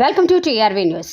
Welcome to TRV news.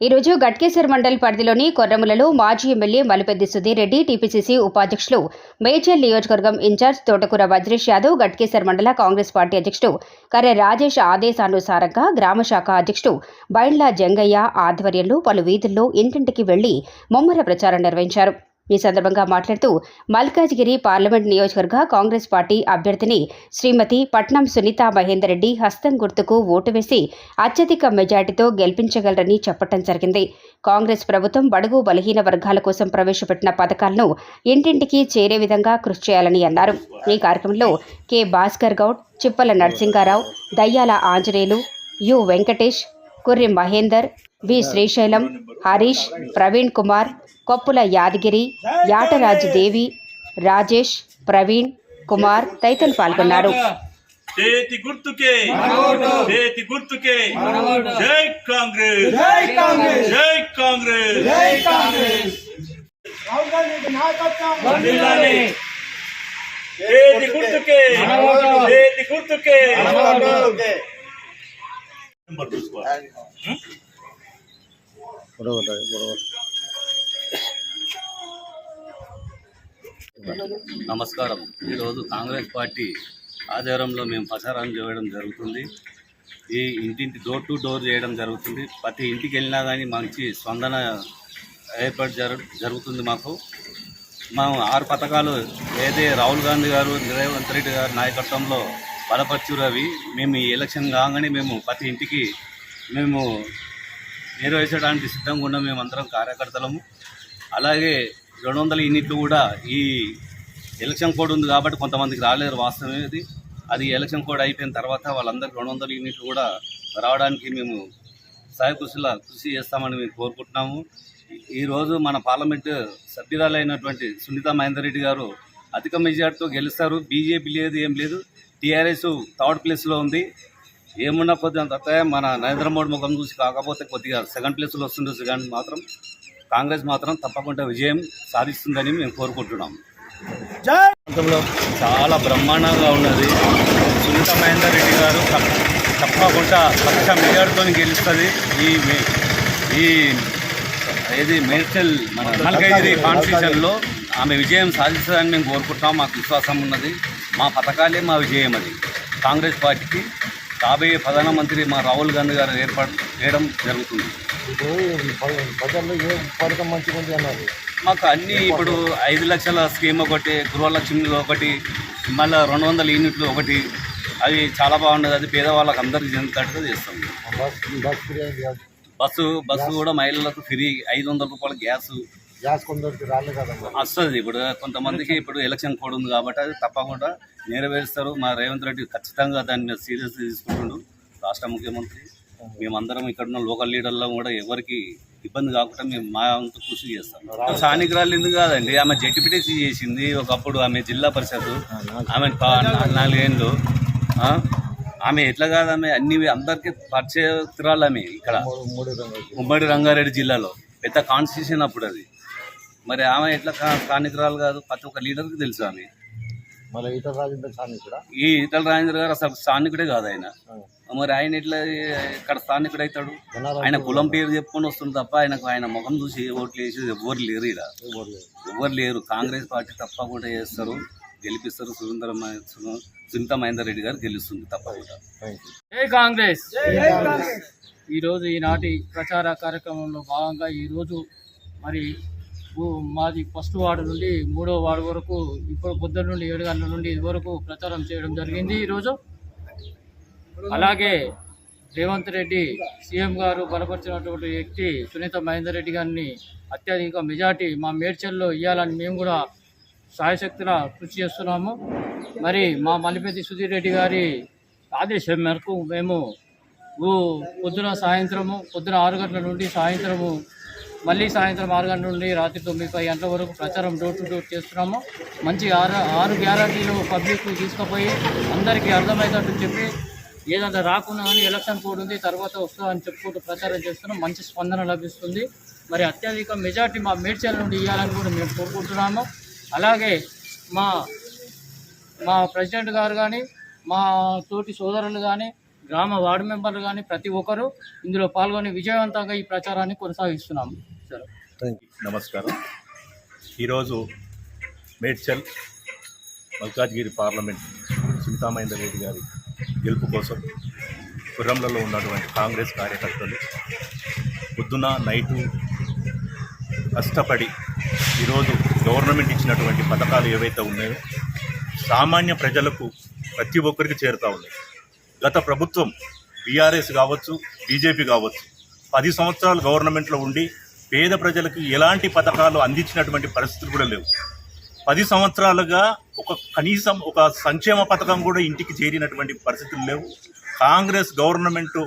ఈరోజు గట్కేశ్వర్ మండల్ పరిధిలోని కొర్రములలో మాజీ ఎమ్మెల్యే మలిపెద్ది సుధీర్ రెడ్డి టీపీసీసీ ఉపాధ్యక్షులు మేడ్చల్ నియోజకవర్గం ఇన్ఛార్జ్ తోటకూర వజ్రేష్ యాదవ్ గట్కేశ్వర్ మండల కాంగ్రెస్ పార్టీ అధ్యక్షుడు కర్రె రాజేష్ ఆదేశానుసారంగా గ్రామ శాఖ అధ్యక్షుడు బైండ్ల జంగయ్య ఆధ్వర్యంలో పలు వీధుల్లో ఇంటింటికి వెళ్ళి ముమ్మర ప్రచారం నిర్వహించారు. ఈ సందర్భంగా మాట్లాడుతూ మల్కాజ్గిరి పార్లమెంట్ నియోజకవర్గ కాంగ్రెస్ పార్టీ అభ్యర్థిని శ్రీమతి పట్నం సునీత మహేందర్ రెడ్డి హస్తం గుర్తుకు ఓటు వేసి అత్యధిక మెజార్టీతో గెలిపించగలరని చెప్పడం జరిగింది. కాంగ్రెస్ ప్రభుత్వం బడుగు బలహీన వర్గాల కోసం ప్రవేశపెట్టిన పథకాలను ఇంటింటికి చేరే విధంగా కృషి చేయాలని అన్నారు. ఈ కార్యక్రమంలో K. Bhaskar Goud Chippala Narasingarao Dayyala Anjaneyulu U. Venkatesh Kurri Mahender V. Srisailam Harish Praveen Kumar Koppula Yadagiri Yataraju Devi Rajesh Praveen Kumar తదితరులు పాల్గొన్నారు. చేతి గుర్తుకే. చేతి గుర్తుకే. జై కాంగ్రెస్. జై కాంగ్రెస్. జై కాంగ్రెస్. జై కాంగ్రెస్. రాహుల్ గాంధీ నాయకత్వం. వర్ధిల్లాలి. చేతి గుర్తుకే. చేతి గుర్తుకే. నెంబర్ చూసుకోవాలి. నమస్కారం. ఈరోజు కాంగ్రెస్ పార్టీ ఆధ్వర్యంలో మేము ప్రచారం చేయడం జరుగుతుంది. ఈ ఇంటింటి డోర్ టు డోర్ చేయడం జరుగుతుంది. ప్రతి ఇంటికి వెళ్ళినా కానీ మంచి స్పందన ఏర్పాటు జరు జరుగుతుంది మాకు. మా ఆరు పథకాలు ఏదే రాహుల్ గాంధీ గారు రేవంత్ రెడ్డి గారి నాయకత్వంలో బలపరచురు అవి మేము ఈ ఎలక్షన్ కాగానే మేము ప్రతి ఇంటికి మేము నెరవేర్చడానికి సిద్ధంగా ఉన్న మేమందరం కార్యకర్తలము. అలాగే రెండు వందల యూనిట్లు కూడా ఈ ఎలక్షన్ కోడ్ ఉంది కాబట్టి కొంతమందికి రాలేరు వాస్తవమే అది అది ఎలక్షన్ కోడ్ అయిపోయిన తర్వాత వాళ్ళందరికీ రెండు వందల యూనిట్లు కూడా రావడానికి మేము సాయ కృషి చేస్తామని మేము కోరుకుంటున్నాము. ఈరోజు మన పార్లమెంటు సభ్యురాలైనటువంటి సునీత మహేందర్ రెడ్డి గారు అధిక మెజార్టీతో గెలుస్తారు. బీజేపీ లేదు ఏం లేదు. టీఆర్ఎస్ థర్డ్ ప్లేస్లో ఉంది. ఏమున్నా కొద్దిగా తప్ప మన నరేంద్ర మోడీ ముఖం చూసి కాకపోతే కొద్దిగా సెకండ్ ప్లేస్లో వస్తుంది సెకండ్ మాత్రం కాంగ్రెస్ మాత్రం తప్పకుండా విజయం సాధిస్తుందని మేము కోరుకుంటున్నాం. ప్రాంతంలో చాలా బ్రహ్మాండంగా ఉన్నది. సునీత మహేందర్ రెడ్డి గారు తప్ప- తప్పకుండా లక్ష మెజార్టీతో గెలుస్తుంది. ఈ ఈ ఏది మేడ్చల్ మన మల్కగిరి కాన్స్టిట్యూషన్లో ఆమె విజయం సాధిస్తుందని మేము కోరుకుంటున్నాం. మాకు విశ్వాసం ఉన్నది. మా పథకాలే మా విజయం అది. కాంగ్రెస్ పార్టీకి కాబోయే ప్రధానమంత్రి మా రాహుల్ గాంధీ గారు ఏర్పాటు చేయడం జరుగుతుంది. ఇప్పుడు ప్రజల్లో ఏ పథకం మంచిగా ఉంది అన్నారు? మాకు అన్ని ఇప్పుడు ఐదు లక్షల స్కీమ్ ఒకటి గృహలక్ష్మి ఒకటి మళ్ళీ రెండు వందల యూనిట్లు ఒకటి అవి చాలా బాగున్నది అది పేదవాళ్ళకి అందరికి చెందుతట్టుగా చేస్తాం. బస్సు బస్సు కూడా మహిళలకు ఫ్రీ ఐదు వందల రూపాయల గ్యాస్. గ్యాస్ కొందరికి రాలే కదమ్మా. వస్తుంది. ఇప్పుడు కొంతమందికి ఇప్పుడు ఎలక్షన్ కోడ్ ఉంది కాబట్టి అది తప్పకుండా నెరవేరుస్తారు. మా రేవంత్ రెడ్డి ఖచ్చితంగా దాన్ని మీద సీరియస్ తీసుకుంటుండు. రాష్ట్ర ముఖ్యమంత్రి మేమందరం ఇక్కడ ఉన్న లోకల్ లీడర్లో కూడా ఎవరికి ఇబ్బంది కాకుండా మేము మా వంతు కృషి చేస్తాం. స్థానికురాలు ఎందుకు కాదండి? ఆమె జడ్పీటీసీ చేసింది ఒకప్పుడు ఆమె జిల్లా పరిషత్ ఆమె నాలుగేళ్ళు? ఆమె ఎట్లా కాదు ఆమె? అన్ని అందరికీ పరిచయతురాలు ఆమె ఇక్కడ. ఉమ్మడి రంగారెడ్డి జిల్లాలో. పెద్ద కాన్స్టిట్యూషన్ అప్పుడు అది. మరి ఆమె ఎట్లా కా- స్థానికురాలు కాదు ప్రతి ఒక్క లీడర్కి తెలుసు ఆమె. మళ్ళీ ఈట రాజేంద్ర స్వామి కూడా ఈ ఇటల రాజేంద్ర గారు అసలు స్థానికుడే కాదు ఆయన. మరి ఆయన ఎట్లా ఇక్కడ స్థానికుడు అవుతాడు? ఆయన కులం పేరు చెప్పుకొని వస్తుంది తప్ప ఆయనకు ఆయన ముఖం చూసి ఓట్లు వేసి ఎవరు లేరు ఇక్కడ ఎవరు లేరు. కాంగ్రెస్ పార్టీ తప్పకుండా చేస్తారు. గెలిపిస్తారు. సురేంద్ర సునీత మహేందర్ రెడ్డి గారు గెలుస్తుంది తప్పకుండా. యూ జై కాంగ్రెస్! ఈరోజు ఈనాటి ప్రచార కార్యక్రమంలో భాగంగా ఈరోజు మరి మాది ఫస్ట్ వార్డు నుండి మూడో వార్డు వరకు ఇప్పుడు పొద్దున్న నుండి ఏడు గంటల నుండి ఇది వరకు ప్రచారం చేయడం జరిగింది ఈరోజు. అలాగే రేవంత్ రెడ్డి సీఎం గారు బలపరిచినటువంటి వ్యక్తి సునీత మహేందర్ రెడ్డి గారిని అత్యధిక మెజార్టీ మా మేడ్చల్లో ఇవ్వాలని మేము కూడా సాయశక్తుల కృషి చేస్తున్నాము. మరి మా మల్లిపెద్ది సుధీర్ రెడ్డి గారి ఆదేశం మేరకు మేము ఊ పొద్దున సాయంత్రము పొద్దున ఆరు గంటల నుండి సాయంత్రము మళ్ళీ సాయంత్రం ఆరు గంటల నుండి రాత్రి తొమ్మిది పది గంటల వరకు ప్రచారం డోర్ టు డోర్ చేస్తున్నాము. మంచి ఆరు ఆరు గ్యారంటీలు పబ్లిక్ తీసుకుపోయి అందరికీ అర్థమయ్యేటట్టు చెప్పి ఏదంతా రాకుండా కానీ ఎలక్షన్ కోడ్ ఉంది తర్వాత వస్తుందని చెప్పుకుంటూ ప్రచారం చేస్తున్నాం. మంచి స్పందన లభిస్తుంది. మరి అత్యధిక మెజార్టీ మా మేడ్చల్ నుండి ఇవ్వాలని కూడా మేము కోరుకుంటున్నాము. అలాగే మా మా ప్రెసిడెంట్ గారు కానీ మా తోటి సోదరులు కానీ గ్రామ వార్డు మెంబర్లు కానీ ప్రతి ఒక్కరూ ఇందులో పాల్గొని విజయవంతంగా ఈ ప్రచారాన్ని కొనసాగిస్తున్నాము సరే నమస్కారం. ఈరోజు మేడ్చల్ మల్కాజ్గిరి పార్లమెంట్ సునీతామహేందర్ రెడ్డి గారి గెలుపు కోసం పురంలలో ఉన్నటువంటి కాంగ్రెస్ కార్యకర్తలు పొద్దున నైటు కష్టపడి ఈరోజు గవర్నమెంట్ ఇచ్చినటువంటి పథకాలు ఏవైతే ఉన్నాయో సామాన్య ప్రజలకు ప్రతి ఒక్కరికి చేరుతా ఉన్నాయి. గత ప్రభుత్వం బీఆర్ఎస్ కావచ్చు బీజేపీ కావచ్చు పది సంవత్సరాలు గవర్నమెంట్లో ఉండి పేద ప్రజలకు ఎలాంటి పథకాలు అందించినటువంటి పరిస్థితులు కూడా లేవు. పది సంవత్సరాలుగా ఒక కనీసం ఒక సంక్షేమ పథకం కూడా ఇంటికి చేరినటువంటి పరిస్థితులు లేవు. కాంగ్రెస్ గవర్నమెంట్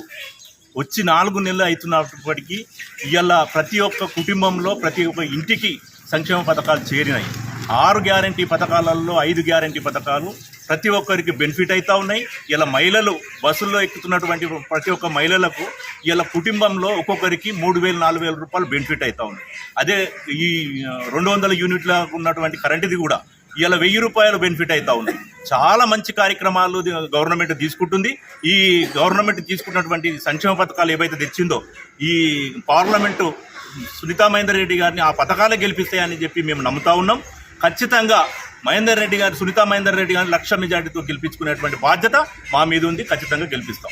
వచ్చి నాలుగు నెలలు అవుతున్నప్పటికీ ఇవాళ ప్రతి ఒక్క కుటుంబంలో ప్రతి ఒక్క ఇంటికి సంక్షేమ పథకాలు చేరినాయి. ఆరు గ్యారంటీ పథకాలలో ఐదు గ్యారంటీ పథకాలు ప్రతి ఒక్కరికి బెనిఫిట్ అవుతూ ఉన్నాయి. ఇలా మహిళలు బస్సుల్లో ఎక్కుతున్నటువంటి ప్రతి ఒక్క మహిళలకు ఇలా కుటుంబంలో ఒక్కొక్కరికి మూడు వేలు నాలుగు వేల రూపాయలు బెనిఫిట్ అవుతూ ఉన్నాయి. అదే ఈ రెండు వందల యూనిట్ల ఉన్నటువంటి కరెంటుది కూడా ఇలా వెయ్యి రూపాయలు బెనిఫిట్ అవుతా ఉన్నాయి. చాలా మంచి కార్యక్రమాలు గవర్నమెంట్ తీసుకుంటుంది. ఈ గవర్నమెంట్ తీసుకున్నటువంటి సంక్షేమ పథకాలు ఏవైతే తెచ్చిందో ఈ పార్లమెంటు సునీతా మహేందర్ రెడ్డి గారిని ఆ పథకాలే గెలిపిస్తాయని చెప్పి మేము నమ్ముతా ఉన్నాం. ఖచ్చితంగా మహేందర్ రెడ్డి గారు సునీత మహేందర్ రెడ్డి గారిని లక్ష మెజార్టీతో గెలిపించుకునేటువంటి బాధ్యత మా మీద ఉంది. ఖచ్చితంగా గెలిపిస్తాం.